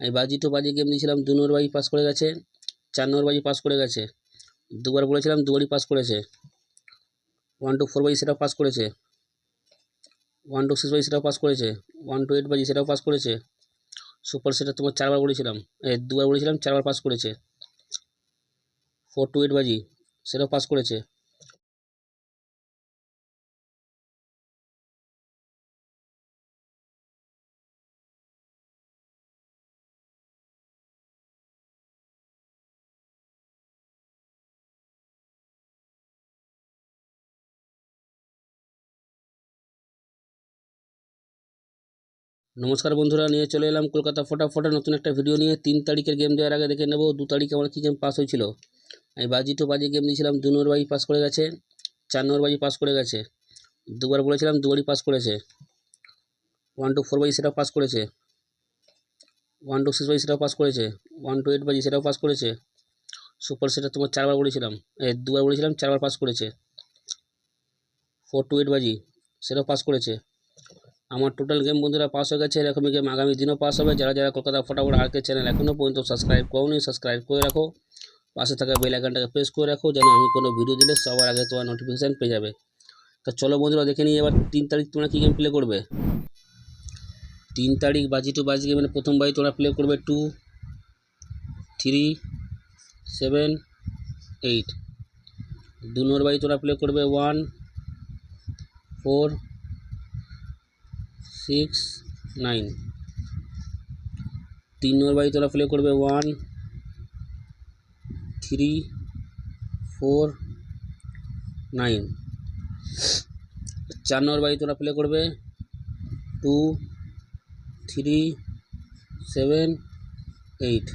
আমি বাজি টু বাজি গেম দিয়েছিলাম, দু নম্বর বাজি পাস করে গেছে, চার নম্বর বাজি পাস করে গেছে। দুবার বলেছিলাম দুবারই পাস করেছে। ওয়ান টু ফোর বাজি সেটাও পাস করেছে। ওয়ান টু সিক্স বাজি সেটাও পাস করেছে। ওয়ান টু এইট বাজি সেটাও পাস করেছে। সুপার সেটা তোমার চারবার বলেছিলাম। দুবার বলেছিলাম, চারবার পাস করেছে। ফোর টু এইট বাজি সেটাও পাস করেছে। নমস্কার বন্ধুরা, নিয়ে চলে এলাম কলকাতা ফটাফটে নতুন একটা ভিডিও নিয়ে তিন তারিখের গেম দেওয়ার আগে দেখে নেব, দু তারিখে আমার কী গেম পাস হয়েছিল। আমি বাজি টু বাজি গেম দিয়েছিলাম দু নম্বর বাজি পাস করে গেছে চার নম্বর বাজি পাস করে গেছে। দুবার বলেছিলাম দুবারই পাস করেছে। ওয়ান টু ফোর বাজি সেটাও পাস করেছে। ওয়ান টু সিক্স বাজি সেটাও পাস করেছে। ওয়ান টু এইট বাজি সেটাও পাস করেছে। সুপার সেটা তোমার চারবার বলেছিলাম। এ, দুবার বলেছিলাম, চারবার পাস করেছে। ফোর টু এইট বাজি সেটাও পাস করেছে। আমার টোটাল গেম বন্ধুরা পাস হয়ে গেছে, এরকমই গেম আগামী দিনও পাস হবে। যারা যারা কলকাতা ফটাফট আর্কের চ্যানেল এখনও পর্যন্ত সাবস্ক্রাইব করোনি সাবস্ক্রাইব করে রাখো। পাশে থাকা বেল আইকনটাকে প্রেস করে রাখো, যেন আমি কোনো ভিডিও দিলে সবার আগে তোমার নোটিফিকেশান পেয়ে যাবে। তো চলো বন্ধুরা, দেখে নিই এবার তিন তারিখ তোমরা কী গেম প্লে করবে? তিন তারিখ বাজি টু বাজি গেমের প্রথম বাজি তোমরা প্লে করবে টু থ্রি সেভেন এইট দু নম্বর বাজি তোমরা প্লে করবে ওয়ান ফোর সিক্স নাইন। তিন নম্বর বাজি তোরা প্লে করবে ওয়ান থ্রি ফোর নাইন চার নম্বর বাজি তোরা প্লে করবে টু থ্রি সেভেন এইট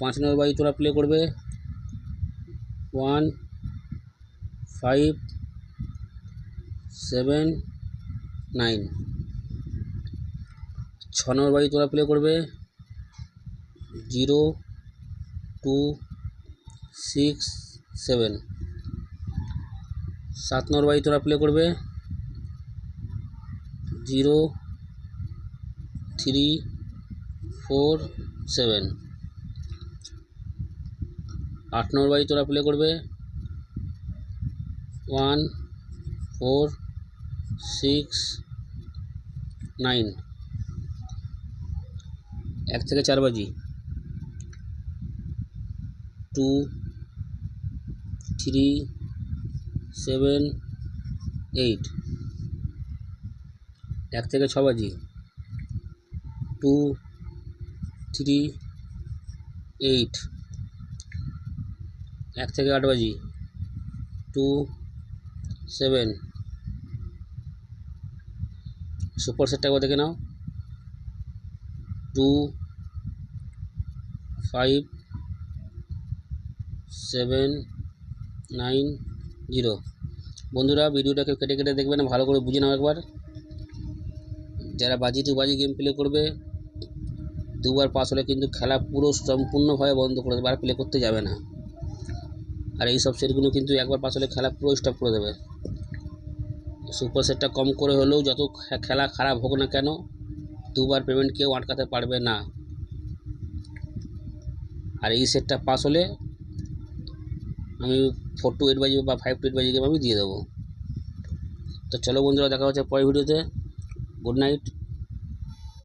পাঁচ নম্বর বাজি তোরা প্লে করবে ওয়ান ফাইভ সেভেন নাইন। ছ নম্বর বাড়ি তোরা প্লে করবে। Zero, two, six, seven. সাত নম্বর বাড়ি তোরা প্লে করবে। Zero, three, four, seven. আট নম্বর বাড়ি তোরা প্লে করবে। One, four six, nine. এক থেকে চার বাজি। Two, three, seven, eight. এক থেকে ছ বাজি। Two, three, eight. এক থেকে আট বাজি। Two, seven. সুপার সেটটা দেখে নাও। Two, five, seven, nine, zero. বন্ধুরা ভিডিওটাকে কেটে কেটে দেখবে না, ভালো করে বুঝে নাও একবার। যারা বাজি টু বাজি গেম প্লে করবে, দুবার পাস হলে কিন্তু খেলা পুরো সম্পূর্ণভাবে বন্ধ করে দেবে, আর প্লে করতে যাবে না। আর এই সব সেটগুলো কিন্তু একবার পাস হলে খেলা পুরো স্টপ করে দেবে। সুপার সেটটা কম করে হলেও যত খেলা খারাপ হোক না কেন, দুবার পেমেন্ট কেউ আটকাতে পারবে না। আর এই সেটটা পাস হলে আমি ফোর টু এইট বাজি বা ফাইভ টু এইট বাজি আমি দিয়ে দেবো। তো চলো বন্ধুরা, দেখা হচ্ছে পরের ভিডিওতে গুড নাইট